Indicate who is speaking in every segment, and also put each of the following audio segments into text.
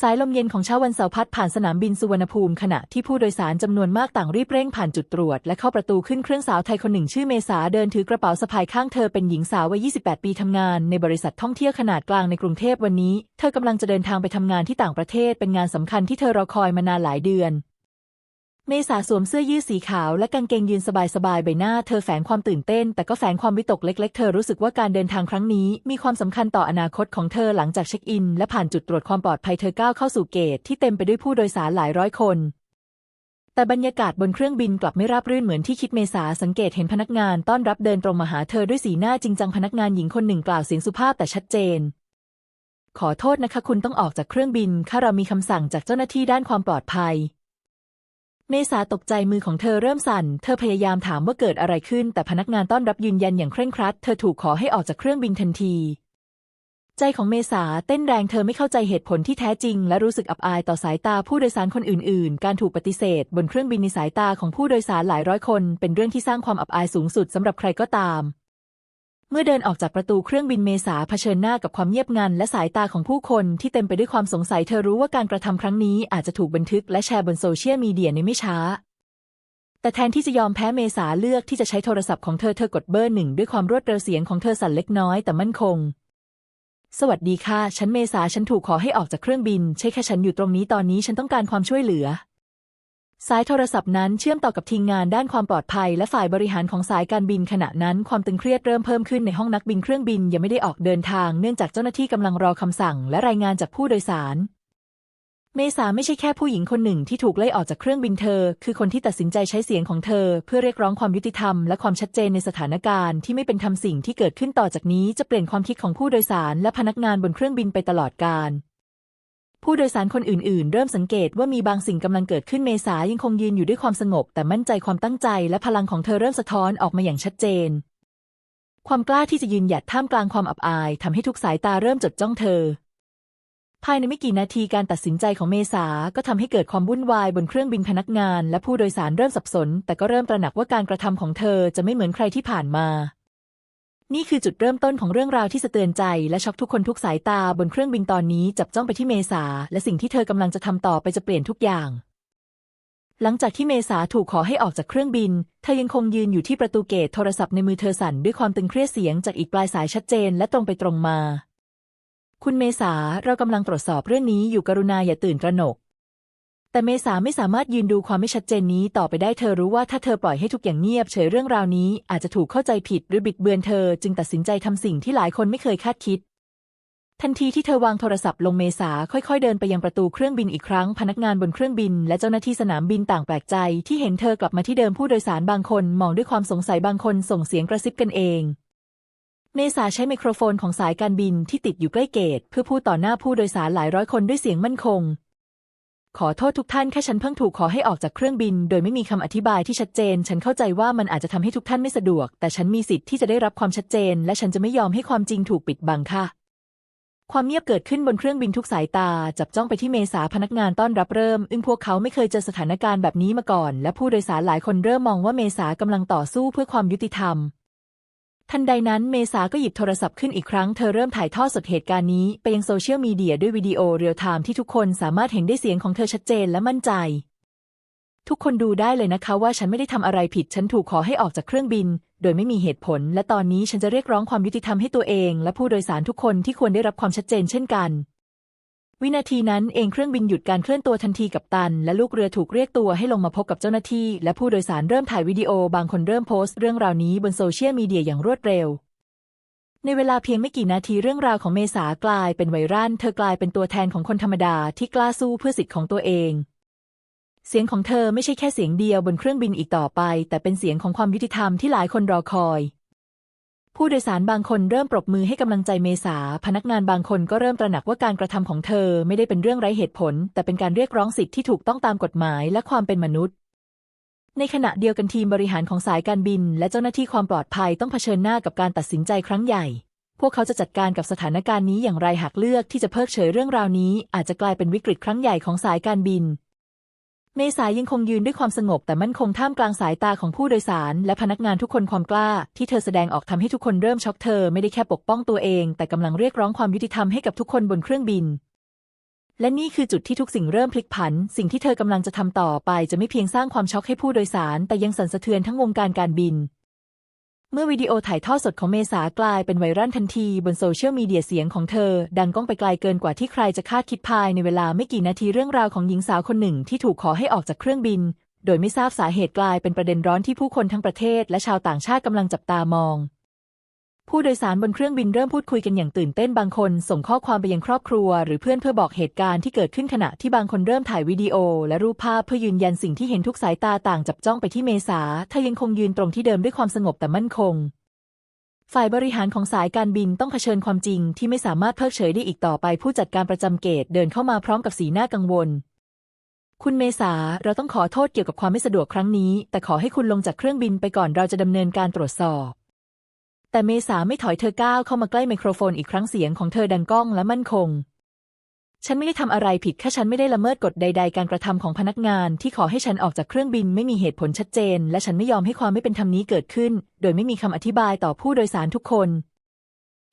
Speaker 1: สายลมเย็นของเช้าวันเสาร์พัดผ่านสนามบินสุวรรณภูมิขณะที่ผู้โดยสารจำนวนมากต่างรีบเร่งผ่านจุดตรวจ และเข้าประตูขึ้นเครื่องสาวไทยคนหนึ่งชื่อเมษาเดินถือกระเป๋าสะพายข้างเธอเป็นหญิงสาววัย 28 ปีทำงานในบริษัทท่องเที่ยวขนาดกลางในกรุงเทพวันนี้ เธอกำลังจะเดินทางไปทำงานที่ต่างประเทศเป็นงานสำคัญที่เธอรอคอยมานานหลายเดือน เมษาสวมเสื้อยืดสีขาวและกางเกงยืนสบายๆใบหน้าเธอแฝงความตื่นเต้น แต่ก็แฝงความวิตกเล็ก ๆ เธอรู้สึกว่าการเดินทางครั้งนี้มีความสำคัญต่ออนาคตของเธอหลังจากเช็คอิน และผ่านจุดตรวจความปลอดภัยเธอก้าวเข้าสู่เกตที่เต็มไปด้วยผู้โดยสารหลายร้อยคน แต่บรรยากาศบนเครื่องบินกลับไม่ราบรื่นเหมือนที่คิดเมษาสังเกตเห็นพนักงานต้อนรับเดินตรงมาหาเธอด้วยสีหน้าจริงจังพนักงานหญิงคนหนึ่งกล่าวเสียงสุภาพแต่ชัดเจน ขอโทษนะคะ คุณต้องออกจากเครื่องบินค่ะเรามีคำสั่งจากเจ้าหน้าที่ด้านความปลอดภัย เมษาตกใจมือของเธอเริ่มสั่น เธอพยายามถามว่าเกิดอะไรขึ้น แต่พนักงานต้อนรับยืนยันอย่างเคร่งครัด เธอถูกขอให้ออกจากเครื่องบินทันที ใจของเมษาเต้นแรงเธอไม่เข้าใจเหตุผลที่แท้จริง และรู้สึกอับอายต่อสายตาผู้โดยสารคนอื่น ๆ การถูกปฏิเสธ บนเครื่องบินในสายตาของผู้โดยสารหลายร้อยคน เป็นเรื่องที่สร้างความอับอายสูงสุดสำหรับใครก็ตาม เมื่อเดินออกจากประตูเครื่องบินเมษาเผชิญหน้ากับความเงียบงันและสายตาของผู้คนที่เต็มไปด้วยความสงสัยเธอรู้ว่าการกระทำครั้งนี้อาจจะถูกบันทึกและแชร์บนโซเชียลมีเดียในไม่ช้า แต่แทนที่จะยอมแพ้เมษาเลือกที่จะใช้โทรศัพท์ของเธอเธอกดเบอร์หนึ่งด้วยความรวดเร็วเสียงของเธอสั่นเล็กน้อยแต่มั่นคง สวัสดีค่ะ ฉันเมษาฉันถูกขอให้ออกจากเครื่องบิน ใช่แค่ฉันอยู่ตรงนี้ตอนนี้ฉันต้องการความช่วยเหลือ สายโทรศัพท์นั้นเชื่อมต่อกับทีมงานด้านความปลอดภัยและฝ่ายบริหารของสายการบินขณะนั้นความตึงเครียดเริ่มเพิ่มขึ้นในห้องนักบินเครื่องบินยังไม่ได้ออกเดินทางเนื่องจากเจ้าหน้าที่กำลังรอคำสั่งและรายงานจากผู้โดยสาร เมษาไม่ใช่แค่ผู้หญิงคนหนึ่งที่ถูกไล่ออกจากเครื่องบินเธอ คือคนที่ตัดสินใจใช้เสียงของเธอ เพื่อเรียกร้องความยุติธรรมและความชัดเจนในสถานการณ์ที่ไม่เป็นธรรมสิ่งที่เกิดขึ้นต่อจากนี้จะเปลี่ยนความคิดของผู้โดยสารและพนักงานบนเครื่องบินไปตลอดกาล ผู้โดยสารคนอื่นๆ เริ่มสังเกตว่ามีบางสิ่งกำลังเกิดขึ้นเมษายังคงยืนอยู่ด้วยความสงบ แต่มั่นใจความตั้งใจและพลังของเธอเริ่มสะท้อนออกมาอย่างชัดเจน ความกล้าที่จะยืนหยัดท่ามกลางความอับอายทำให้ทุกสายตาเริ่มจดจ้องเธอ ภายในไม่กี่นาทีการตัดสินใจของเมษาก็ทำให้เกิดความวุ่นวายบนเครื่องบินพนักงาน และผู้โดยสารเริ่มสับสน แต่ก็เริ่มตระหนักว่าการกระทำของเธอจะไม่เหมือนใครที่ผ่านมา นี่คือจุดเริ่มต้นของเรื่องราวที่สะเตือนใจ และช็อกทุกคนทุกสายตาบนเครื่องบินตอนนี้จับจ้องไปที่เมษา และสิ่งที่เธอกำลังจะทำต่อไปจะเปลี่ยนทุกอย่าง หลังจากที่เมษาถูกขอให้ออกจากเครื่องบิน เธอยังคงยืนอยู่ที่ประตูเกตโทรศัพท์ในมือเธอสั่นด้วยความตึงเครียดเสียงจากอีกปลายสายชัดเจนและตรงไปตรงมา คุณเมษาเรากำลังตรวจสอบเรื่องนี้อยู่กรุณาอย่าตื่นตระหนก แต่เมษาไม่สามารถยืนดูความไม่ชัดเจนนี้ต่อไปได้เธอรู้ว่าถ้าเธอปล่อยให้ทุกอย่างเงียบเฉยเรื่องราวนี้ อาจจะถูกเข้าใจผิดหรือบิดเบือนเธอ จึงตัดสินใจทำสิ่งที่หลายคนไม่เคยคาดคิด ทันทีที่เธอวางโทรศัพท์ลงเมษาค่อยๆ เดินไปยังประตูเครื่องบินอีกครั้ง พนักงานบนเครื่องบิน และเจ้าหน้าที่สนามบินต่างแปลกใจ ที่เห็นเธอกลับมาที่เดิมผู้โดยสารบางคน มองด้วยความสงสัยบางคนส่งเสียงกระซิบกันเองเมษาใช้ไมโครโฟนของสายการบินที่ติดอยู่ใกล้เกต เพื่อพูดต่อหน้าผู้โดยสารหลายร้อยคนด้วยเสียงมั่นคง ขอโทษทุกท่านแค่ฉันเพิ่งถูกขอให้ออกจากเครื่องบิน โดยไม่มีคำอธิบายที่ชัดเจน ฉันเข้าใจว่ามันอาจจะทำให้ทุกท่านไม่สะดวก แต่ฉันมีสิทธิ์ที่จะได้รับความชัดเจน และฉันจะไม่ยอมให้ความจริงถูกปิดบังค่ะ ความเงียบเกิดขึ้นบนเครื่องบินทุกสายตา จับจ้องไปที่เมษาพนักงานต้อนรับเริ่ม อึ้งพวกเขาไม่เคยเจอสถานการณ์แบบนี้มาก่อน และผู้โดยสารหลายคนเริ่มมองว่าเมษากำลังต่อสู้เพื่อความยุติธรรม ทันใดนั้นเมษาก็หยิบโทรศัพท์ขึ้นอีกครั้ง เธอเริ่มถ่ายทอดสดเหตุการณ์นี้ไปยังโซเชียลมีเดียด้วยวิดีโอเรียลไทม์ที่ทุกคนสามารถเห็นได้เสียงของเธอชัดเจนและมั่นใจ ทุกคนดูได้เลยนะคะว่าฉันไม่ได้ทำอะไรผิด ฉันถูกขอให้ออกจากเครื่องบิน โดยไม่มีเหตุผล และตอนนี้ฉันจะเรียกร้องความยุติธรรมให้ตัวเอง และผู้โดยสารทุกคนที่ควรได้รับความชัดเจนเช่นกัน วินาทีนั้นเองเครื่องบินหยุดการเคลื่อนตัวทันทีกับตัน และลูกเรือถูกเรียกตัวให้ลงมาพบกับเจ้าหน้าที่ และผู้โดยสารเริ่มถ่ายวิดีโอบางคนเริ่มโพสต์เรื่องราวนี้บนโซเชียลมีเดียอย่างรวดเร็ว ในเวลาเพียงไม่กี่นาทีเรื่องราวของเมษากลายเป็นไวรัลเธอกลายเป็นตัวแทนของคนธรรมดาที่กล้าสู้เพื่อสิทธิ์ของตัวเอง เสียงของเธอไม่ใช่แค่เสียงเดียวบนเครื่องบินอีกต่อไป แต่เป็นเสียงของความยุติธรรมที่หลายคนรอคอย ผู้โดยสารบางคนเริ่มปรบมือให้กำลังใจเมษา พนักงานบางคนก็เริ่มตระหนักว่าการกระทำของเธอไม่ได้เป็นเรื่องไร้เหตุผล แต่เป็นการเรียกร้องสิทธิที่ถูกต้องตามกฎหมายและความเป็นมนุษย์ ในขณะเดียวกันทีมบริหารของสายการบิน และเจ้าหน้าที่ความปลอดภัยต้องเผชิญหน้ากับการตัดสินใจครั้งใหญ่ พวกเขาจะจัดการกับสถานการณ์นี้อย่างไรหากเลือกที่จะเพิกเฉยเรื่องราวนี้ อาจจะกลายเป็นวิกฤตครั้งใหญ่ของสายการบิน เมษายังคงยืนด้วยความสงบแต่มั่นคงท่ามกลางสายตาของผู้โดยสาร และพนักงานทุกคนความกล้า ที่เธอแสดงออกทำให้ทุกคนเริ่มช็อกเธอไม่ได้แค่ปกป้องตัวเอง แต่กำลังเรียกร้องความยุติธรรมให้กับทุกคนบนเครื่องบิน และนี่คือจุดที่ทุกสิ่งเริ่มพลิกผัน สิ่งที่เธอกำลังจะทำต่อไปจะไม่เพียงสร้างความช็อกให้ผู้โดยสาร แต่ยังสั่นสะเทือนทั้งวงการการบิน เมื่อวิดีโอถ่ายทอดสดของเมษากลายเป็นไวรัลทันทีบนโซเชียลมีเดียเสียงของเธอ ดังก้องไปไกลเกินกว่าที่ใครจะคาดคิดภายในเวลาไม่กี่นาทีเรื่องราวของหญิงสาวคนหนึ่งที่ถูกขอให้ออกจากเครื่องบิน โดยไม่ทราบสาเหตุกลายเป็นประเด็นร้อนที่ผู้คนทั้งประเทศและชาวต่างชาติกำลังจับตามอง ผู้โดยสารบนเครื่องบินเริ่มพูดคุยกันอย่างตื่นเต้นบางคน ส่งข้อความไปยังครอบครัว หรือเพื่อนเพื่อบอกเหตุการณ์ที่เกิดขึ้นขณะที่บางคนเริ่มถ่ายวิดีโอ และรูปภาพเพื่อยืนยันสิ่งที่เห็นทุกสายตาต่างจับจ้องไปที่เมษาเธอยังคงยืนตรงที่เดิมด้วยความสงบแต่มั่นคง ฝ่ายบริหารของสายการบินต้องเผชิญความจริงที่ไม่สามารถเพิกเฉยได้อีกต่อไปผู้จัดการประจำเกตเดินเข้ามาพร้อมกับสีหน้ากังวล คุณเมษาเราต้องขอโทษเกี่ยวกับความไม่สะดวกครั้งนี้ แต่ขอให้คุณลงจากเครื่องบินไปก่อนเราจะดำเนินการตรวจสอบ แต่เมษาไม่ถอยเธอก้าวเข้ามาใกล้ไมโครโฟนอีกครั้งเสียงของเธอดังก้องและมั่นคง ฉันไม่ได้ทำอะไรผิดแค่ฉันไม่ได้ละเมิดกฎใด ๆ การกระทำของพนักงานที่ขอให้ฉันออกจากเครื่องบินไม่มีเหตุผลชัดเจน และฉันไม่ยอมให้ความไม่เป็นธรรมนี้เกิดขึ้น โดยไม่มีคำอธิบายต่อผู้โดยสารทุกคน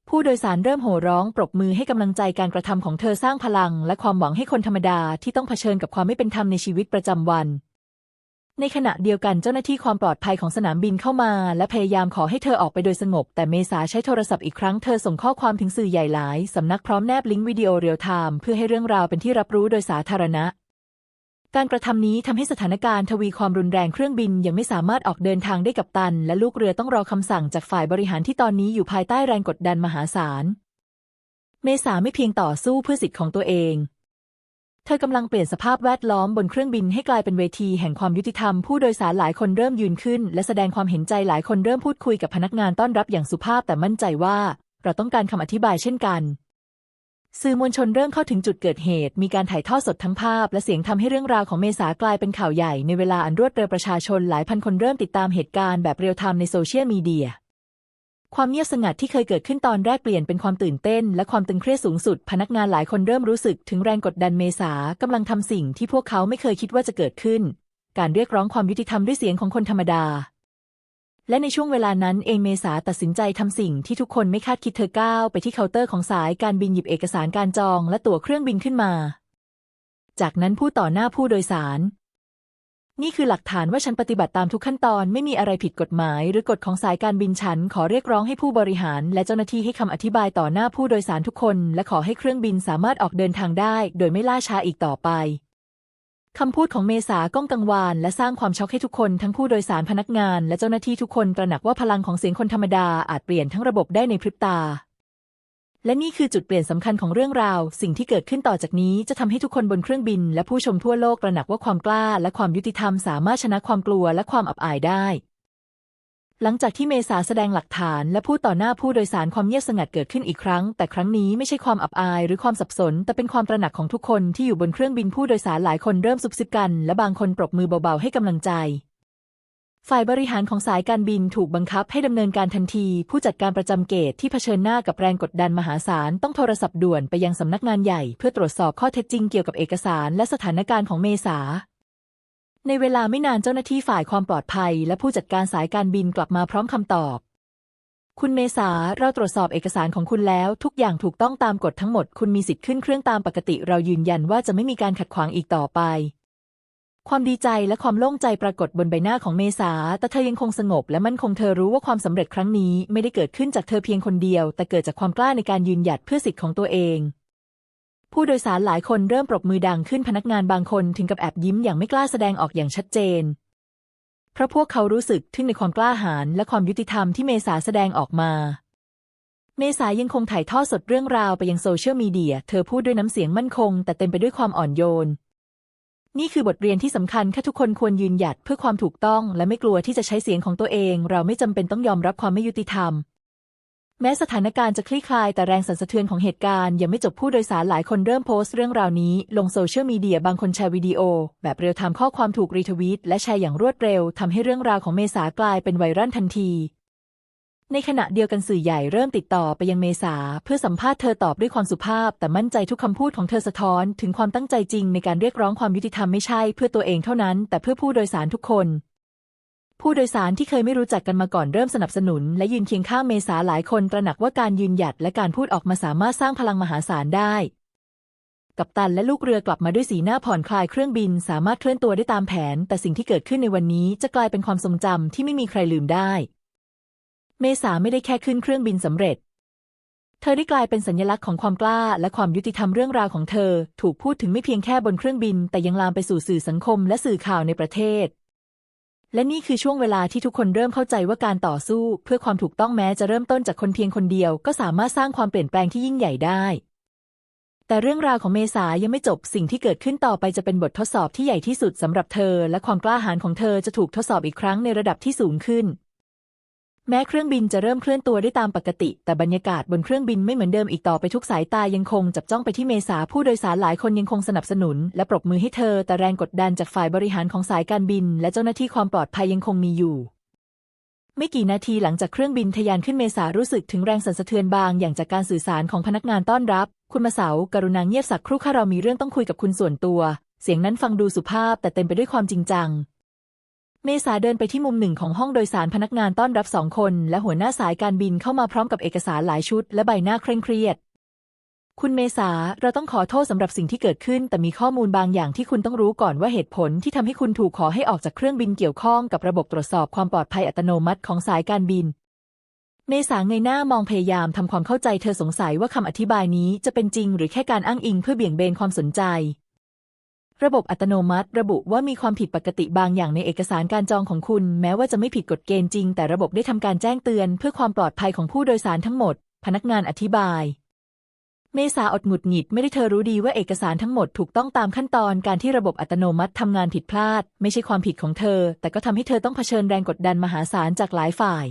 Speaker 1: ผู้โดยสารเริ่มโห่ร้องปรบมือให้กำลังใจการกระทำของเธอสร้างพลัง และความหวังให้คนธรรมดาที่ต้องเผชิญกับความไม่เป็นธรรมในชีวิตประจำวัน ในขณะเดียวกันเจ้าหน้าที่ความปลอดภัยของสนามบินเข้ามา และพยายามขอให้เธอออกไปโดยสงบ แต่เมษาใช้โทรศัพท์อีกครั้งเธอส่งข้อความถึงสื่อใหญ่หลาย สำนักพร้อมแนบลิงก์วิดีโอเรียลไทม์เพื่อให้เรื่องราวเป็นที่รับรู้โดยสาธารณะ การกระทำนี้ทำให้สถานการณ์ทวีความรุนแรงเครื่องบินยังไม่สามารถออกเดินทางได้กับตัน และลูกเรือต้องรอคำสั่งจากฝ่ายบริหารที่ตอนนี้อยู่ภายใต้แรงกดดันมหาศาล เมษาไม่เพียงต่อสู้เพื่อสิทธิ์ของตัวเอง เธอกำลังเปลี่ยนสภาพแวดล้อมบนเครื่องบินให้กลายเป็นเวทีแห่งความยุติธรรม ผู้โดยสารหลายคนเริ่มยืนขึ้น และแสดงความเห็นใจหลายคนเริ่มพูดคุยกับพนักงานต้อนรับอย่างสุภาพแต่มั่นใจว่า เราต้องการคำอธิบายเช่นกัน สื่อมวลชนเริ่มเข้าถึงจุดเกิดเหตุ มีการถ่ายทอดสดทั้งภาพ และเสียงทำให้เรื่องราวของเมษากลายเป็นข่าวใหญ่ในเวลาอันรวดเร็วประชาชนหลายพันคนเริ่มติดตามเหตุการณ์แบบเรียลไทม์ในโซเชียลมีเดีย ความเงียบสงัดที่เคยเกิดขึ้นตอนแรกเปลี่ยนเป็นความตื่นเต้น และความตึงเครียดสูงสุด พนักงานหลายคนเริ่มรู้สึกถึงแรงกดดันเมษากำลังทำสิ่งที่พวกเขาไม่เคยคิดว่าจะเกิดขึ้น การเรียกร้องความยุติธรรมด้วยเสียงของคนธรรมดา และในช่วงเวลานั้นเองเมษาตัดสินใจทำสิ่งที่ทุกคนไม่คาดคิดเธอก้าวไปที่เคาน์เตอร์ของสายการบินหยิบเอกสารการจอง และตั๋วเครื่องบินขึ้นมา จากนั้นพูดต่อหน้าผู้โดยสาร นี่คือหลักฐานว่าฉันปฏิบัติตามทุกขั้นตอนไม่มีอะไรผิดกฎหมาย หรือกฎของสายการบินฉันขอเรียกร้องให้ผู้บริหาร และเจ้าหน้าที่ให้คำอธิบายต่อหน้าผู้โดยสารทุกคน และขอให้เครื่องบินสามารถออกเดินทางได้ โดยไม่ล่าช้าอีกต่อไปคำพูดของเมษาก้องกังวาน และสร้างความช็อกให้ทุกคนทั้งผู้โดยสารพนักงาน และเจ้าหน้าที่ทุกคนตระหนักว่าพลังของเสียงคนธรรมดาอาจเปลี่ยนทั้งระบบได้ในพริบตา และนี่คือจุดเปลี่ยนสำคัญของเรื่องราว สิ่งที่เกิดขึ้นต่อจากนี้จะทำให้ทุกคนบนเครื่องบิน และผู้ชมทั่วโลกระหนักว่าความกล้า และความยุติธรรมสามารถชนะความกลัวและความอับอายได้ หลังจากที่เมษาแสดงหลักฐาน และพูดต่อหน้าผู้โดยสารความเงียบสงัดเกิดขึ้นอีกครั้ง แต่ครั้งนี้ไม่ใช่ความอับอาย หรือความสับสน แต่เป็นความตระหนักของทุกคนที่อยู่บนเครื่องบินผู้โดยสารหลายคนเริ่มซุบซิบกัน และบางคนปรบมือเบาๆให้กำลังใจ ฝ่ายบริหารของสายการบินถูกบังคับให้ดำเนินการทันที ผู้จัดการประจำเกตที่เผชิญหน้ากับแรงกดดันมหาศาลต้องโทรศัพท์ด่วนไปยังสำนักงานใหญ่ เพื่อตรวจสอบข้อเท็จจริงเกี่ยวกับเอกสารและสถานการณ์ของเมษา ในเวลาไม่นานเจ้าหน้าที่ฝ่ายความปลอดภัย และผู้จัดการสายการบินกลับมาพร้อมคำตอบ คุณเมษาเราตรวจสอบเอกสารของคุณแล้ว ทุกอย่างถูกต้องตามกฎทั้งหมด คุณมีสิทธิ์ขึ้นเครื่องตามปกติ เรายืนยันว่าจะไม่มีการขัดขวางอีกต่อไป ความดีใจและความโล่งใจปรากฏบนใบหน้าของเมษา แต่เธอยังคงสงบและมั่นคงเธอรู้ว่าความสำเร็จครั้งนี้ไม่ได้เกิดขึ้นจากเธอเพียงคนเดียว แต่เกิดจากความกล้าในการยืนหยัดเพื่อสิทธิ์ของตัวเอง ผู้โดยสารหลายคนเริ่มปรบมือดังขึ้นพนักงานบางคนถึงกับแอบยิ้มอย่างไม่กล้าแสดงออกอย่างชัดเจน เพราะพวกเขารู้สึกทึ่งในความกล้าหาญและความยุติธรรมที่เมษาแสดงออกมา เมษายังคงถ่ายทอดสดเรื่องราวไปยังโซเชียลมีเดีย เธอพูดด้วยน้ำเสียงมั่นคง แต่เต็มไปด้วยความอ่อนโยน นี่คือบทเรียนที่สำคัญแค่ทุกคนควรยืนหยัดเพื่อความถูกต้อง และไม่กลัวที่จะใช้เสียงของตัวเอง เราไม่จำเป็นต้องยอมรับความไม่ยุติธรรม แม้สถานการณ์จะคลี่คลายแต่แรงสั่นสะเทือนของเหตุการณ์ยังไม่จบผู้โดยสารหลายคนเริ่มโพสต์เรื่องราวนี้ ลงโซเชียลมีเดียบางคนแชร์วิดีโอ แบบเรียลไทม์ข้อความถูกรีทวีตและแชร์อย่างรวดเร็วทำให้เรื่องราวของเมษากลายเป็นไวรัลทันที ในขณะเดียวกันสื่อใหญ่เริ่มติดต่อไปยังเมษา เพื่อสัมภาษณ์เธอตอบด้วยความสุภาพ แต่มั่นใจทุกคำพูดของเธอสะท้อน ถึงความตั้งใจจริงในการเรียกร้องความยุติธรรมไม่ใช่เพื่อตัวเองเท่านั้น แต่เพื่อผู้โดยสารทุกคน ผู้โดยสารที่เคยไม่รู้จักกันมาก่อนเริ่มสนับสนุน และยืนเคียงข้างเมษาหลายคนตระหนักว่าการยืนหยัดและการพูดออกมาสามารถสร้างพลังมหาศาลได้กัปตันและลูกเรือกลับมาด้วยสีหน้าผ่อนคลายเครื่องบินสามารถเคลื่อนตัวได้ตามแผน แต่สิ่งที่เกิดขึ้นในวันนี้จะกลายเป็นความทรงจำที่ไม่มีใครลืมได้ เมษาไม่ได้แค่ขึ้นเครื่องบินสำเร็จ เธอได้กลายเป็นสัญลักษณ์ของความกล้าและความยุติธรรมเรื่องราวของเธอ ถูกพูดถึงไม่เพียงแค่บนเครื่องบิน แต่ยังลามไปสู่สื่อสังคมและสื่อข่าวในประเทศ และนี่คือช่วงเวลาที่ทุกคนเริ่มเข้าใจว่าการต่อสู้ เพื่อความถูกต้องแม้จะเริ่มต้นจากคนเพียงคนเดียว ก็สามารถสร้างความเปลี่ยนแปลงที่ยิ่งใหญ่ได้แต่เรื่องราวของเมษายังไม่จบสิ่งที่เกิดขึ้นต่อไปจะเป็นบททดสอบที่ใหญ่ที่สุดสำหรับเธอ และความกล้าหาญของเธอจะถูกทดสอบอีกครั้งในระดับที่สูงขึ้น แม้เครื่องบินจะเริ่มเคลื่อนตัวได้ตามปกติ แต่บรรยากาศบนเครื่องบินไม่เหมือนเดิมอีกต่อไปทุกสายตายังคงจับจ้องไปที่เมษาผู้โดยสารหลายคนยังคงสนับสนุน และปรบมือให้เธอ แต่แรงกดดันจากฝ่ายบริหารของสายการบิน และเจ้าหน้าที่ความปลอดภัยยังคงมีอยู่ ไม่กี่นาทีหลังจากเครื่องบินทะยานขึ้นเมษารู้สึกถึงแรงสั่นสะเทือนบาง อย่างจากการสื่อสารของพนักงานต้อนรับ คุณมาเสากรุณาเงียบสักครู่ค่ะเรามีเรื่องต้องคุยกับคุณส่วนตัว เสียงนั้นฟังดูสุภาพแต่เต็มไปด้วยความจริงจัง เมษาเดินไปที่มุมหนึ่งของห้องโดยสารพนักงานต้อนรับสองคน และหัวหน้าสายการบินเข้ามาพร้อมกับเอกสารหลายชุด และใบหน้าเคร่งเครียด คุณเมษาเราต้องขอโทษสำหรับสิ่งที่เกิดขึ้น แต่มีข้อมูลบางอย่างที่คุณต้องรู้ก่อนว่าเหตุผลที่ทำให้คุณถูกขอให้ออกจากเครื่องบินเกี่ยวข้องกับระบบตรวจสอบความปลอดภัยอัตโนมัติของสายการบิน เมษาเงยหน้ามองพยายามทำความเข้าใจเธอสงสัยว่าคำอธิบายนี้จะเป็นจริง หรือแค่การอ้างอิงเพื่อเบี่ยงเบนความสนใจ ระบบอัตโนมัติ ระบุว่ามีความผิดปกติบางอย่างในเอกสารการจองของคุณ แม้ว่าจะไม่ผิดกฎเกณฑ์จริง แต่ระบบได้ทำการแจ้งเตือน เพื่อความปลอดภัยของผู้โดยสารทั้งหมด พนักงานอธิบาย เมษาอดหงุดหงิดไม่ได้เธอรู้ดีว่าเอกสารทั้งหมดถูกต้องตามขั้นตอนการที่ระบบอัตโนมัติทำงานผิดพลาด ไม่ใช่ความผิดของเธอ แต่ก็ทำให้เธอต้องเผชิญแรงกดดันมหาศาลจากหลายฝ่าย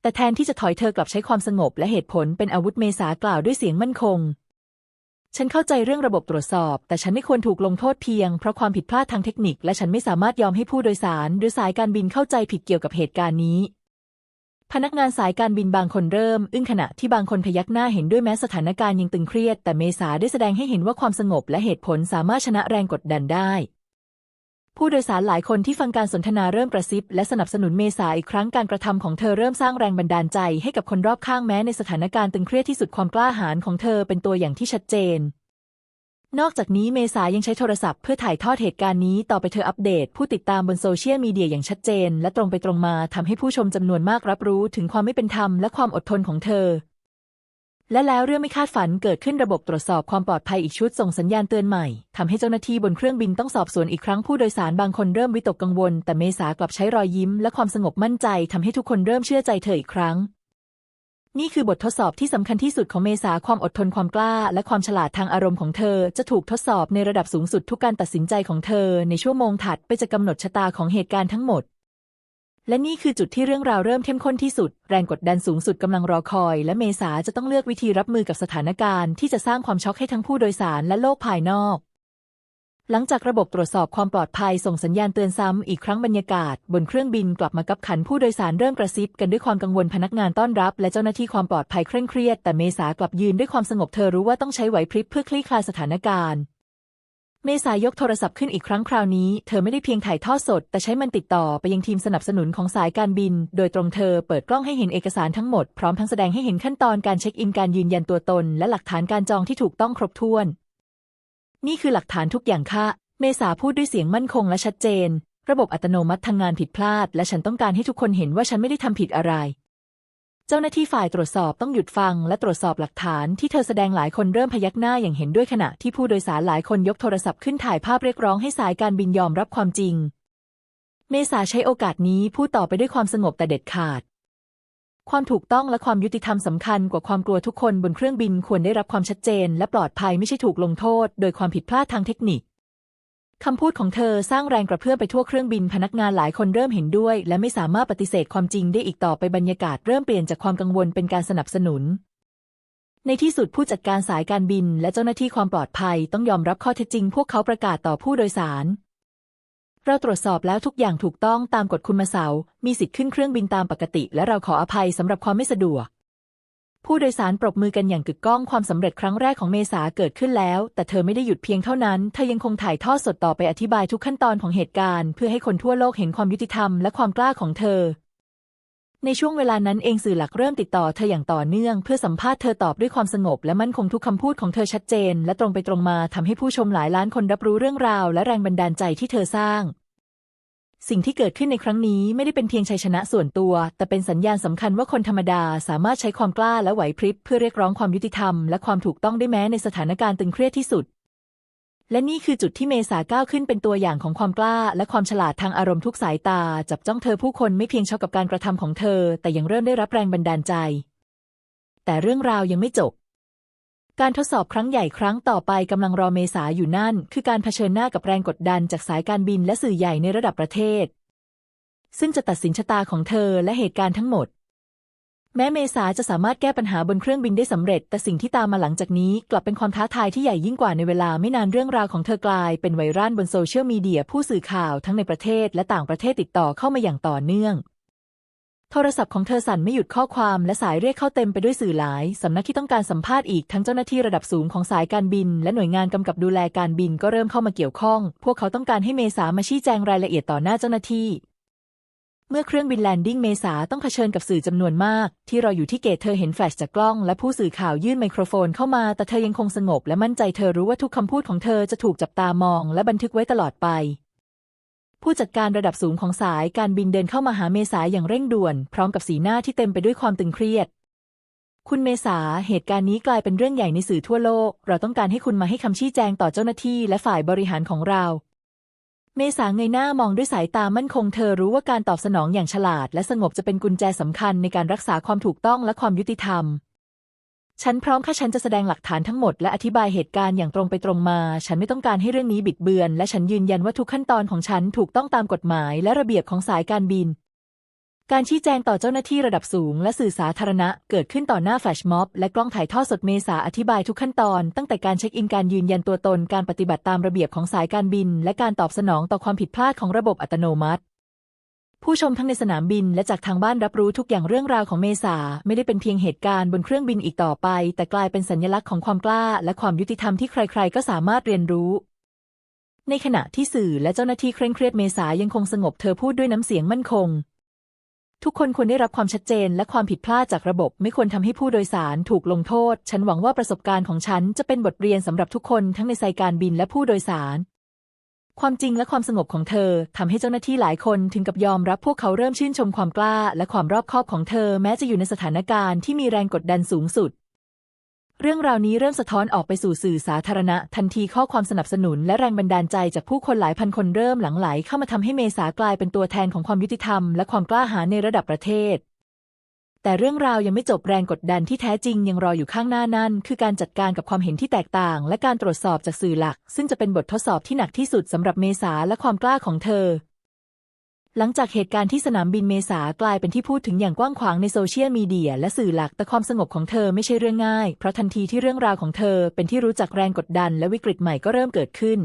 Speaker 1: แต่แทนที่จะถอยเธอกลับใช้ความสงบและเหตุผลเป็นอาวุธเมษากล่าวด้วยเสียงมั่นคง ฉันเข้าใจเรื่องระบบตรวจสอบ แต่ฉันไม่ควรถูกลงโทษเพียงเพราะความผิดพลาดทางเทคนิค และฉันไม่สามารถยอมให้ผู้โดยสาร หรือสายการบินเข้าใจผิดเกี่ยวกับเหตุการณ์นี้ พนักงานสายการบินบางคนเริ่ม อึ้งขณะที่บางคนพยักหน้าเห็นด้วยแม้สถานการณ์ยังตึงเครียด แต่เมษาได้แสดงให้เห็นว่าความสงบและเหตุผลสามารถชนะแรงกดดันได้ ผู้โดยสารหลายคนที่ฟังการสนทนาเริ่มกระซิบ และสนับสนุนเมษาอีกครั้งการกระทำของเธอเริ่มสร้างแรงบันดาลใจให้กับคนรอบข้างแม้ในสถานการณ์ตึงเครียดที่สุดความกล้าหาญของเธอเป็นตัวอย่างที่ชัดเจน นอกจากนี้เมษายังใช้โทรศัพท์เพื่อถ่ายทอดเหตุการณ์นี้ต่อไปเธออัปเดต ผู้ติดตามบนโซเชียลมีเดียอย่างชัดเจน และตรงไปตรงมาทำให้ผู้ชมจำนวนมากรับรู้ถึงความไม่เป็นธรรมและความอดทนของเธอ และแล้วเรื่องไม่คาดฝันเกิดขึ้นระบบตรวจสอบความปลอดภัยอีกชุดส่งสัญญาณเตือนใหม่ทำให้เจ้าหน้าที่บนเครื่องบินต้องสอบสวนอีกครั้งผู้โดยสารบางคนเริ่มวิตกกังวล แต่เมษากลับใช้รอยยิ้ม และความสงบมั่นใจทำให้ทุกคนเริ่มเชื่อใจเธออีกครั้ง นี่คือบททดสอบที่สำคัญที่สุดของเมษาความอดทนความกล้า และความฉลาดทางอารมณ์ของเธอ จะถูกทดสอบในระดับสูงสุดทุกการตัดสินใจของเธอ ในชั่วโมงถัดไปจะกำหนดชะตาของเหตุการณ์ทั้งหมด และนี่คือจุดที่เรื่องราวเริ่มเข้มข้นที่สุด แรงกดดันสูงสุดกำลังรอคอย และเมษาจะต้องเลือกวิธีรับมือกับสถานการณ์ที่จะสร้างความช็อกให้ทั้งผู้โดยสารและโลกภายนอก หลังจากระบบตรวจสอบความปลอดภัยส่งสัญญาณเตือนซ้ำอีกครั้งบรรยากาศ บนเครื่องบินกลับมากับขันผู้โดยสารเริ่มกระซิบกันด้วยความกังวลพนักงานต้อนรับ และเจ้าหน้าที่ความปลอดภัยเคร่งเครียด แต่เมษากลับยืนด้วยความสงบเธอรู้ว่าต้องใช้ไหวพริบเพื่อคลี่คลายสถานการณ์ เมษายกโทรศัพท์ขึ้นอีกครั้งคราวนี้ เธอไม่ได้เพียงถ่ายทอดสด แต่ใช้มันติดต่อไปยังทีมสนับสนุนของสายการบิน โดยตรงเธอเปิดกล้องให้เห็นเอกสารทั้งหมด พร้อมทั้งแสดงให้เห็นขั้นตอนการเช็คอินการยืนยันตัวตน และหลักฐานการจองที่ถูกต้องครบถ้วน นี่คือหลักฐานทุกอย่างค่ะ เมษาพูดด้วยเสียงมั่นคงและชัดเจน ระบบอัตโนมัติทำงานผิดพลาด และฉันต้องการให้ทุกคนเห็นว่าฉันไม่ได้ทำผิดอะไร เจ้าหน้าที่ฝ่ายตรวจสอบต้องหยุดฟังและตรวจสอบหลักฐานที่เธอแสดงหลายคนเริ่มพยักหน้าอย่างเห็นด้วยขณะที่ผู้โดยสารหลายคนยกโทรศัพท์ขึ้นถ่ายภาพเรียกร้องให้สายการบินยอมรับความจริง เมษาใช้โอกาสนี้พูดต่อไปด้วยความสงบแต่เด็ดขาด ความถูกต้องและความยุติธรรมสำคัญกว่าความกลัวทุกคนบนเครื่องบินควรได้รับความชัดเจน และปลอดภัยไม่ใช่ถูกลงโทษ โดยความผิดพลาดทางเทคนิค คำพูดของเธอสร้างแรงกระเพื่อมไปทั่วเครื่องบินพนักงานหลายคนเริ่มเห็นด้วย และไม่สามารถปฏิเสธความจริงได้อีกต่อไปบรรยากาศเริ่มเปลี่ยนจากความกังวลเป็นการสนับสนุน ในที่สุดผู้จัดการสายการบินและเจ้าหน้าที่ความปลอดภัยต้องยอมรับข้อเท็จจริง พวกเขาประกาศต่อผู้โดยสาร เราตรวจสอบแล้วทุกอย่างถูกต้องตามกฎคุณมาเสามีสิทธิ์ขึ้นเครื่องบินตามปกติ และเราขออภัยสำหรับความไม่สะดวก ผู้โดยสารปรบมือกันอย่างกึกก้องความสำเร็จครั้งแรกของเมษาเกิดขึ้นแล้ว แต่เธอไม่ได้หยุดเพียงเท่านั้น เธอยังคงถ่ายทอดสดต่อไปอธิบายทุกขั้นตอนของเหตุการณ์ เพื่อให้คนทั่วโลกเห็นความยุติธรรมและความกล้าของเธอ ในช่วงเวลานั้นเองสื่อหลักเริ่มติดต่อเธออย่างต่อเนื่อง เพื่อสัมภาษณ์เธอตอบด้วยความสงบและมั่นคงทุกคำพูดของเธอชัดเจน และตรงไปตรงมาทำให้ผู้ชมหลายล้านคนรับรู้เรื่องราว และแรงบันดาลใจที่เธอสร้าง สิ่งที่เกิดขึ้นในครั้งนี้ไม่ได้เป็นเพียงชัยชนะส่วนตัว แต่เป็นสัญญาณสำคัญว่าคนธรรมดาสามารถใช้ความกล้าและไหวพริบเพื่อเรียกร้องความยุติธรรมและความถูกต้องได้แม้ในสถานการณ์ตึงเครียดที่สุด และนี่คือจุดที่เมษาก้าวขึ้นเป็นตัวอย่างของความกล้า และความฉลาดทางอารมณ์ทุกสายตา จับจ้องเธอผู้คนไม่เพียงช็อกกับการกระทำของเธอ แต่ยังเริ่มได้รับแรงบันดาลใจ แต่เรื่องราวยังไม่จบ การทดสอบครั้งใหญ่ครั้งต่อไปกำลังรอเมษาอยู่นั่น คือการเผชิญหน้ากับแรงกดดันจากสายการบินและสื่อใหญ่ในระดับประเทศ ซึ่งจะตัดสินชะตาของเธอและเหตุการณ์ทั้งหมด แม้เมษาจะสามารถแก้ปัญหาบนเครื่องบินได้สำเร็จ แต่สิ่งที่ตามมาหลังจากนี้กลับเป็นความท้าทายที่ใหญ่ยิ่งกว่าในเวลาไม่นานเรื่องราวของเธอกลายเป็นไวรัลบนโซเชียลมีเดียผู้สื่อข่าวทั้งในประเทศและต่างประเทศติดต่อเข้ามาอย่างต่อเนื่อง โทรศัพท์ของเธอสั่นไม่หยุดข้อความและสายเรียกเข้าเต็มไปด้วยสื่อหลาย สำนักที่ต้องการสัมภาษณ์อีกทั้งเจ้าหน้าที่ระดับสูงของสายการบิน และหน่วยงานกำกับดูแลการบินก็เริ่มเข้ามาเกี่ยวข้อง พวกเขาต้องการให้เมษามาชี้แจงรายละเอียดต่อหน้าเจ้าหน้าที่ เมื่อเครื่องบินแลนดิ้งเมษาต้องเผชิญกับสื่อจำนวนมาก ที่รออยู่ที่เกตเธอเห็นแฟลชจากกล้อง และผู้สื่อข่าวยื่นไมโครโฟนเข้ามา แต่เธอยังคงสงบ และมั่นใจเธอรู้ว่าทุกคำพูดของเธอจะถูกจับตามอง และบันทึกไว้ตลอดไป ผู้จัดการระดับสูงของสายการบินเดินเข้ามาหาเมษาอย่างเร่งด่วน พร้อมกับสีหน้าที่เต็มไปด้วยความตึงเครียด คุณเมษาเหตุการณ์นี้กลายเป็นเรื่องใหญ่ในสื่อทั่วโลก เราต้องการให้คุณมาให้คำชี้แจงต่อเจ้าหน้าที่และฝ่ายบริหารของเรา เมษาเงยหน้ามองด้วยสายตามั่นคงเธอรู้ว่าการตอบสนองอย่างฉลาด และสงบจะเป็นกุญแจสำคัญในการรักษาความถูกต้องและความยุติธรรม ฉันพร้อมค่ะฉันจะแสดงหลักฐานทั้งหมดและอธิบายเหตุการณ์อย่างตรงไปตรงมา ฉันไม่ต้องการให้เรื่องนี้บิดเบือน และฉันยืนยันว่าทุกขั้นตอนของฉันถูกต้องตามกฎหมาย และระเบียบของสายการบิน การชี้แจงต่อเจ้าหน้าที่ระดับสูง และสื่อสาธารณะ เกิดขึ้นต่อหน้าแฟลชม็อบ และกล้องถ่ายทอดสดเมษาอธิบายทุกขั้นตอน ตั้งแต่การเช็คอินการยืนยันตัวตนการปฏิบัติตามระเบียบของสายการบิน และการตอบสนองต่อความผิดพลาดของระบบอัตโนมัติ ผู้ชมทั้งในสนามบินและจากทางบ้านรับรู้ทุกอย่างเรื่องราวของเมษาไม่ได้เป็นเพียงเหตุการณ์บนเครื่องบินอีกต่อไป แต่กลายเป็นสัญลักษณ์ของความกล้า และความยุติธรรมที่ใครๆ ก็สามารถเรียนรู้ ในขณะที่สื่อและเจ้าหน้าที่เคร่งเครียดเมษายังคงสงบเธอพูดด้วยน้ำเสียงมั่นคง ทุกคนควรได้รับความชัดเจนและความผิดพลาดจากระบบ ไม่ควรทำให้ผู้โดยสารถูกลงโทษ ฉันหวังว่าประสบการณ์ของฉันจะเป็นบทเรียนสำหรับทุกคนทั้งในสายการบินและผู้โดยสาร ความจริงและความสงบของเธอทำให้เจ้าหน้าที่หลายคนถึงกับยอมรับพวกเขาเริ่มชื่นชมความกล้า และความรอบคอบของเธอแม้จะอยู่ในสถานการณ์ที่มีแรงกดดันสูงสุด เรื่องราวนี้เริ่มสะท้อนออกไปสู่สื่อสาธารณะ ทันทีข้อความสนับสนุนและแรงบันดาลใจจากผู้คนหลายพันคนเริ่มหลั่งไหลเข้ามาทำให้เมษากลายเป็นตัวแทนของความยุติธรรมและความกล้าหาญในระดับประเทศ แต่เรื่องราวยังไม่จบแรงกดดันที่แท้จริงยังรออยู่ข้างหน้านั่น คือการจัดการกับความเห็นที่แตกต่าง และการตรวจสอบจากสื่อหลัก ซึ่งจะเป็นบททดสอบที่หนักที่สุดสำหรับเมษาและความกล้าของเธอ หลังจากเหตุการณ์ที่สนามบินเมษากลายเป็นที่พูดถึงอย่างกว้างขวางในโซเชียลมีเดียและสื่อหลักแต่ความสงบของเธอไม่ใช่เรื่องง่าย เพราะทันทีที่เรื่องราวของเธอเป็นที่รู้จักแรงกดดัน และวิกฤตใหม่ก็เริ่มเกิดขึ้น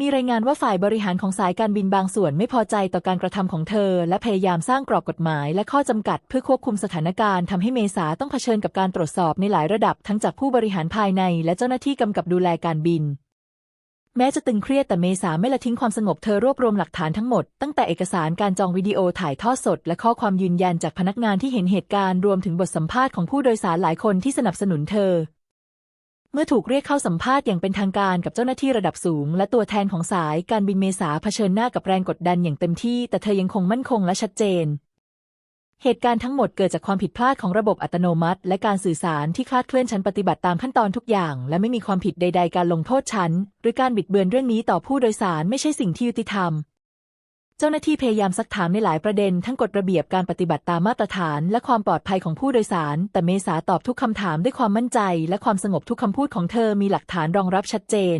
Speaker 1: มีรายงานว่าฝ่ายบริหารของสายการบินบางส่วนไม่พอใจต่อการกระทำของเธอ และพยายามสร้างกรอบกฎหมายและข้อจำกัดเพื่อควบคุมสถานการณ์ทำให้เมษาต้องเผชิญกับการตรวจสอบในหลายระดับทั้งจากผู้บริหารภายใน และเจ้าหน้าที่กำกับดูแลการบิน แม้จะตึงเครียดแต่เมษาไม่ละทิ้งความสงบเธอรวบรวมหลักฐานทั้งหมด ตั้งแต่เอกสารการจองวิดีโอถ่ายทอดสด และข้อความยืนยันจากพนักงานที่เห็นเหตุการณ์รวมถึงบทสัมภาษณ์ของผู้โดยสารหลายคนที่สนับสนุนเธอ มื่อถูกเรียกเข้าสัมภาษณ์อย่างเป็นทางการกับเจ้าหน้าที่ระดับสูง และตัวแทนของสายการบินเมษาเผชิญหน้ากับแรงกดดันอย่างเต็มที่ แต่เธอยังคงมั่นคงและชัดเจน เหตุการณ์ทั้งหมดเกิดจากความผิดพลาดของระบบอัตโนมัติ และการสื่อสารที่คลาดเคลื่อนฉันปฏิบัติตามขั้นตอนทุกอย่าง และไม่มีความผิดใด ๆ การลงโทษฉันหรือการบิดเบือนเรื่องนี้ต่อผู้โดยสารไม่ใช่สิ่งที่ยุติธรรม เจ้าหน้าที่พยายามซักถามในหลายประเด็น ทั้งกฎระเบียบการปฏิบัติตามมาตรฐาน และความปลอดภัยของผู้โดยสาร แต่เมษาตอบทุกคำถามด้วยความมั่นใจ และความสงบทุกคำพูดของเธอมีหลักฐานรองรับชัดเจน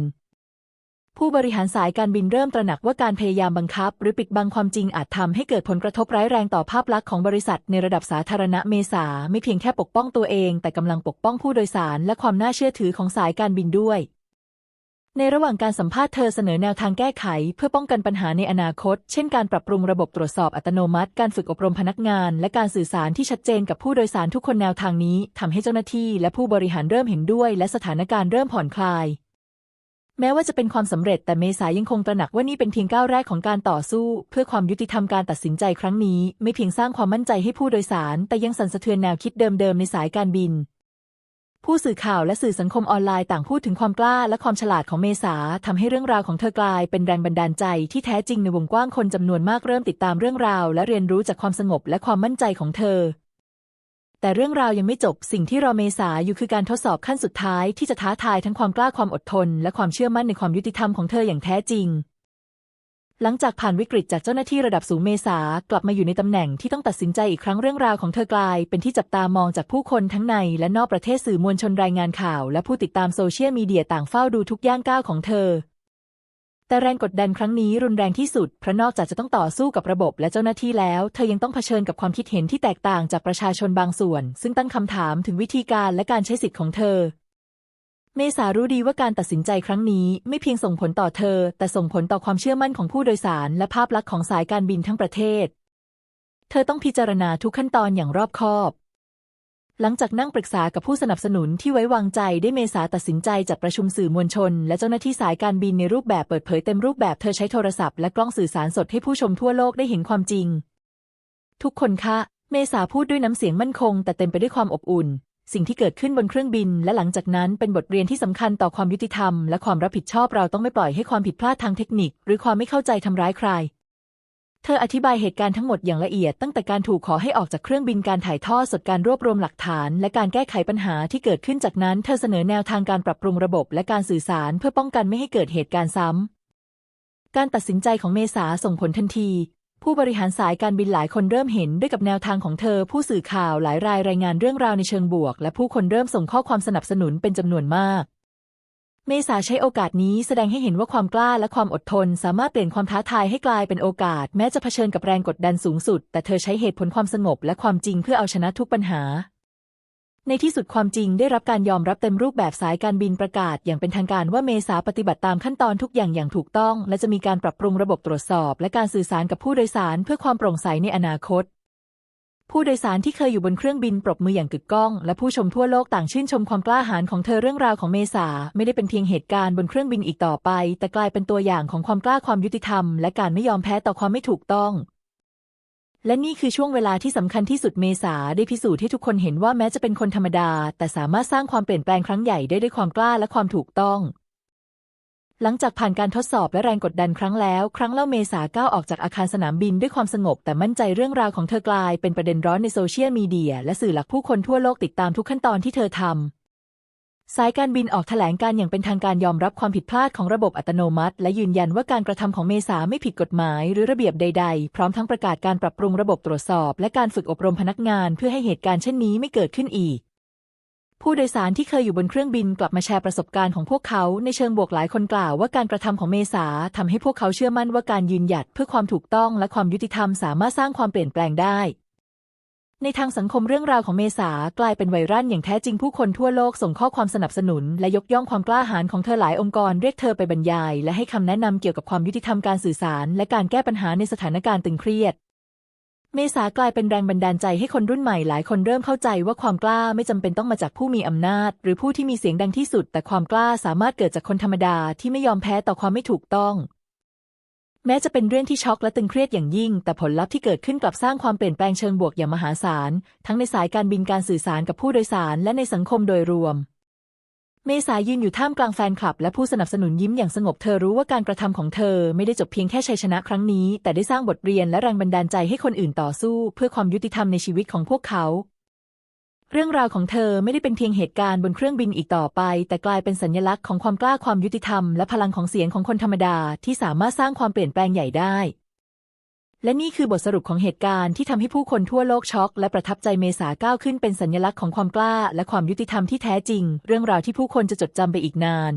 Speaker 1: ผู้บริหารสายการบินเริ่มตระหนักว่าการพยายามบังคับ หรือปิดบังความจริงอาจทำให้เกิดผลกระทบร้ายแรงต่อภาพลักษณ์ของบริษัทในระดับสาธารณะเมษาไม่เพียงแค่ปกป้องตัวเอง แต่กำลังปกป้องผู้โดยสาร และความน่าเชื่อถือของสายการบินด้วย ในระหว่างการสัมภาษณ์เธอเสนอแนวทางแก้ไข เพื่อป้องกันปัญหาในอนาคต เช่นการปรับปรุงระบบตรวจสอบอัตโนมัติ การฝึกอบรมพนักงาน และการสื่อสารที่ชัดเจนกับผู้โดยสารทุกคนแนวทางนี้ทำให้เจ้าหน้าที่และผู้บริหารเริ่มเห็นด้วย และสถานการณ์เริ่มผ่อนคลาย แม้ว่าจะเป็นความสำเร็จแต่เมษายังคงตระหนักว่านี่เป็นเพียงก้าวแรกของการต่อสู้ เพื่อความยุติธรรมการตัดสินใจครั้งนี้ ไม่เพียงสร้างความมั่นใจให้ผู้โดยสาร แต่ยังสั่นสะเทือนแนวคิดเดิมๆในสายการบิน ผู้สื่อข่าวและสื่อสังคมออนไลน์ต่างพูดถึงความกล้าและความฉลาดของเมษาทำให้เรื่องราวของเธอกลายเป็นแรงบันดาลใจที่แท้จริงในวงกว้างคนจำนวนมากเริ่มติดตามเรื่องราว และเรียนรู้จากความสงบและความมั่นใจของเธอ แต่เรื่องราวยังไม่จบสิ่งที่รอเมษาอยู่คือการทดสอบขั้นสุดท้ายที่จะท้าทายทั้งความกล้าความอดทน และความเชื่อมั่นในความยุติธรรมของเธออย่างแท้จริง หลังจากผ่านวิกฤตจากเจ้าหน้าที่ระดับสูงเมษากลับมาอยู่ในตำแหน่งที่ต้องตัดสินใจอีกครั้งเรื่องราวของเธอกลาย เป็นที่จับตามองจากผู้คนทั้งในและนอกประเทศสื่อมวลชนรายงานข่าว และผู้ติดตามโซเชียลมีเดียต่างเฝ้าดูทุกย่างก้าวของเธอ แต่แรงกดดันครั้งนี้รุนแรงที่สุดเพราะนอกจากจะต้องต่อสู้กับระบบและเจ้าหน้าที่แล้ว เธอยังต้องเผชิญกับความคิดเห็นที่แตกต่างจากประชาชนบางส่วน ซึ่งตั้งคำถามถึงวิธีการและการใช้สิทธิ์ของเธอ เมษารู้ดีว่าการตัดสินใจครั้งนี้ไม่เพียงส่งผลต่อเธอ แต่ส่งผลต่อความเชื่อมั่นของผู้โดยสาร และภาพลักษณ์ของสายการบินทั้งประเทศ เธอต้องพิจารณาทุกขั้นตอนอย่างรอบคอบ หลังจากนั่งปรึกษากับผู้สนับสนุนที่ไว้วางใจได้เมษาตัดสินใจจัดประชุมสื่อมวลชน และเจ้าหน้าที่สายการบินในรูปแบบเปิดเผยเต็มรูปแบบเธอใช้โทรศัพท์และกล้องสื่อสารสดให้ผู้ชมทั่วโลกได้เห็นความจริง ทุกคนคะ เมษาพูดด้วยน้ำเสียงมั่นคง แต่เต็มไปด้วยความอบอุ่น สิ่งที่เกิดขึ้นบนเครื่องบิน และหลังจากนั้นเป็นบทเรียนที่สำคัญต่อความยุติธรรม และความรับผิดชอบเราต้องไม่ปล่อยให้ความผิดพลาดทางเทคนิค หรือความไม่เข้าใจทำร้ายใคร เธออธิบายเหตุการณ์ทั้งหมดอย่างละเอียด ตั้งแต่การถูกขอให้ออกจากเครื่องบินการถ่ายทอดสดการรวบรวมหลักฐาน และการแก้ไขปัญหาที่เกิดขึ้นจากนั้นเธอเสนอแนวทางการปรับปรุงระบบ และการสื่อสารเพื่อป้องกันไม่ให้เกิดเหตุการณ์ซ้ำการตัดสินใจของเมษาส่งผลทันที ผู้บริหารสายการบินหลายคนเริ่มเห็นด้วยกับแนวทางของเธอ ผู้สื่อข่าวหลายรายรายงานเรื่องราวในเชิงบวก และผู้คนเริ่มส่งข้อความสนับสนุนเป็นจำนวนมากเมษาใช้โอกาสนี้แสดงให้เห็นว่าความกล้าและความอดทน สามารถเปลี่ยนความท้าทายให้กลายเป็นโอกาส แม้จะเผชิญกับแรงกดดันสูงสุด แต่เธอใช้เหตุผลความสงบและความจริงเพื่อเอาชนะทุกปัญหา ในที่สุดความจริงได้รับการยอมรับเต็มรูปแบบสายการบินประกาศ อย่างเป็นทางการว่าเมษาปฏิบัติตามขั้นตอนทุกอย่างอย่างถูกต้อง และจะมีการปรับปรุงระบบตรวจสอบ และการสื่อสารกับผู้โดยสารเพื่อความโปร่งใสในอนาคต ผู้โดยสารที่เคยอยู่บนเครื่องบินปรบมืออย่างกึกก้อง และผู้ชมทั่วโลกต่างชื่นชมความกล้าหาญของเธอเรื่องราวของเมษาไม่ได้เป็นเพียงเหตุการณ์บนเครื่องบินอีกต่อไป แต่กลายเป็นตัวอย่างของความกล้าความยุติธรรม และการไม่ยอมแพ้ต่อความไม่ถูกต้อง และนี่คือช่วงเวลาที่สำคัญที่สุดเมษาได้พิสูจน์ให้ทุกคนเห็นว่าแม้จะเป็นคนธรรมดา แต่สามารถสร้างความเปลี่ยนแปลงครั้งใหญ่ได้ด้วยความกล้าและความถูกต้อง หลังจากผ่านการทดสอบและแรงกดดันครั้งแล้ว ครั้งเล่าเมษาก้าวออกจากอาคารสนามบินด้วยความสงบ แต่มั่นใจเรื่องราวของเธอกลายเป็นประเด็นร้อนในโซเชียลมีเดียและสื่อหลักผู้คนทั่วโลกติดตามทุกขั้นตอนที่เธอทำ สายการบินออกแถลงการอย่างเป็นทางการยอมรับความผิดพลาดของระบบอัตโนมัติ และยืนยันว่าการกระทำของเมษาไม่ผิดกฎหมายหรือระเบียบใด ๆ พร้อมทั้งประกาศการปรับปรุงระบบตรวจสอบ และการฝึกอบรมพนักงานเพื่อให้เหตุการณ์เช่นนี้ไม่เกิดขึ้นอีก ผู้โดยสารที่เคยอยู่บนเครื่องบินกลับมาแชร์ประสบการณ์ของพวกเขาในเชิงบวกหลายคนกล่าวว่าการกระทำของเมษาทำให้พวกเขาเชื่อมั่นว่าการยืนหยัดเพื่อความถูกต้องและความยุติธรรมสามารถสร้างความเปลี่ยนแปลงได้ ในทางสังคมเรื่องราวของเมษากลายเป็นไวรัลอย่างแท้จริงผู้คนทั่วโลกส่งข้อความสนับสนุน และยกย่องความกล้าหาญของเธอหลายองค์กรเรียกเธอไปบรรยาย และให้คำแนะนำเกี่ยวกับความยุติธรรมการสื่อสาร และการแก้ปัญหาในสถานการณ์ตึงเครียด เมษากลายเป็นแรงบันดาลใจให้คนรุ่นใหม่หลายคนเริ่มเข้าใจว่าความกล้าไม่จำเป็นต้องมาจากผู้มีอำนาจ หรือผู้ที่มีเสียงดังที่สุด แต่ความกล้าสามารถเกิดจากคนธรรมดาที่ไม่ยอมแพ้ต่อความไม่ถูกต้อง แม้จะเป็นเรื่องที่ช็อกและตึงเครียดอย่างยิ่ง แต่ผลลัพธ์ที่เกิดขึ้นกลับสร้างความเปลี่ยนแปลงเชิงบวกอย่างมหาศาล ทั้งในสายการบินการสื่อสารกับผู้โดยสาร และในสังคมโดยรวม เมษายืนอยู่ท่ามกลางแฟนคลับ และผู้สนับสนุนยิ้มอย่างสงบเธอรู้ว่าการกระทำของเธอไม่ได้จบเพียงแค่ชัยชนะครั้งนี้ แต่ได้สร้างบทเรียนและแรงบันดาลใจให้คนอื่นต่อสู้ เพื่อความยุติธรรมในชีวิตของพวกเขา เรื่องราวของเธอไม่ได้เป็นเพียงเหตุการณ์บนเครื่องบินอีกต่อไป แต่กลายเป็นสัญลักษณ์ของความกล้าความยุติธรรมและพลังของเสียงของคนธรรมดาที่สามารถสร้างความเปลี่ยนแปลงใหญ่ได้ และนี่คือบทสรุปของเหตุการณ์ที่ทำให้ผู้คนทั่วโลกช็อก และประทับใจเมษาก้าวขึ้นเป็นสัญลักษณ์ของความกล้า และความยุติธรรมที่แท้จริง เรื่องราวที่ผู้คนจะจดจำไปอีกนาน